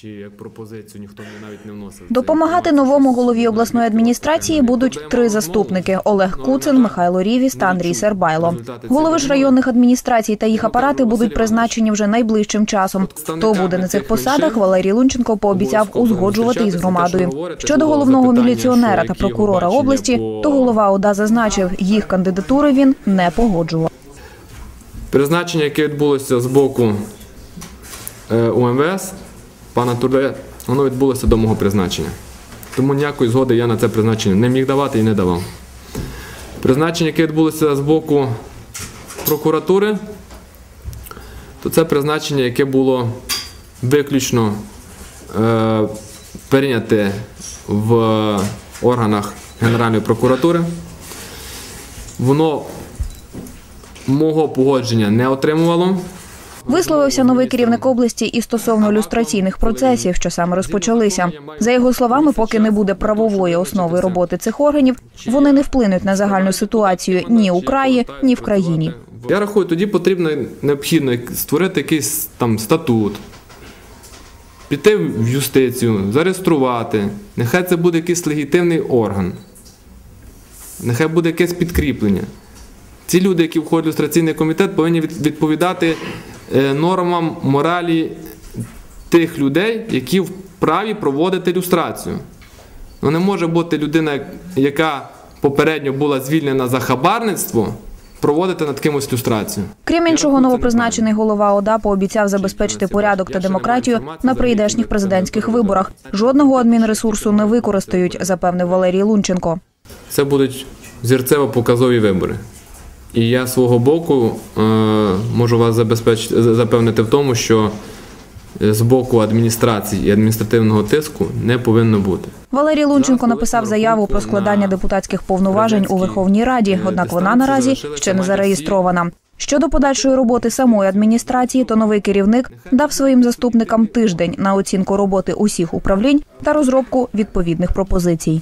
чи як пропозицію ніхто мені навіть не вносив. Допомагати новому голові обласної адміністрації будуть три заступники: Олег Куцин, Михайло Рівіс та Андрій Сербайло. Голови ж районних адміністрацій та їх апарати будуть призначені вже найближчим часом. Хто буде на цих посадах? Валерій Лунченко пообіцяв узгоджувати із громадою. Щодо головного міліціонера та прокурора області, то голова ОДА зазначив, їх кандидатури він не погоджував. Призначення, яке відбулося з боку е, УМВС, пана Турде, воно відбулося до мого призначення. Тому ніякої згоди я на це призначення не міг давати і не давав. Призначення, яке відбулося з боку прокуратури, то це призначення, яке було виключно е, прийняте в органах Генеральної прокуратури. Воно мого погодження не отримувало. Висловився новий керівник області і стосовно люстраційних процесів, що саме розпочалися. За його словами, поки не буде правової основи роботи цих органів, вони не вплинуть на загальну ситуацію ні у краї, ні в країні. Я рахую, тоді потрібно необхідно створити якийсь там статут, піти в юстицію, зареєструвати. Нехай це буде якийсь легітимний орган. Нехай буде якесь підкріплення. Ці люди, які входять в люстраційний комітет, повинні відповідати нормам моралі тих людей, які вправі проводити люстрацію. Ну, не може бути людина, яка попередньо була звільнена за хабарництво, проводити над кимось люстрацію. Крім іншого, новопризначений голова ОДА пообіцяв забезпечити порядок та демократію на прийдешніх президентських виборах. Жодного адмінресурсу не використають, запевнив Валерій Лунченко. Це будуть зірцево-показові вибори. І я свого боку е, можу вас забезпечити, запевнити в тому, що з боку адміністрації і адміністративного тиску не повинно бути. Валерій Лунченко написав заяву про складання депутатських повноважень у Верховній Раді, однак вона наразі ще не зареєстрована. Щодо подальшої роботи самої адміністрації, то новий керівник дав своїм заступникам тиждень на оцінку роботи усіх управлінь та розробку відповідних пропозицій.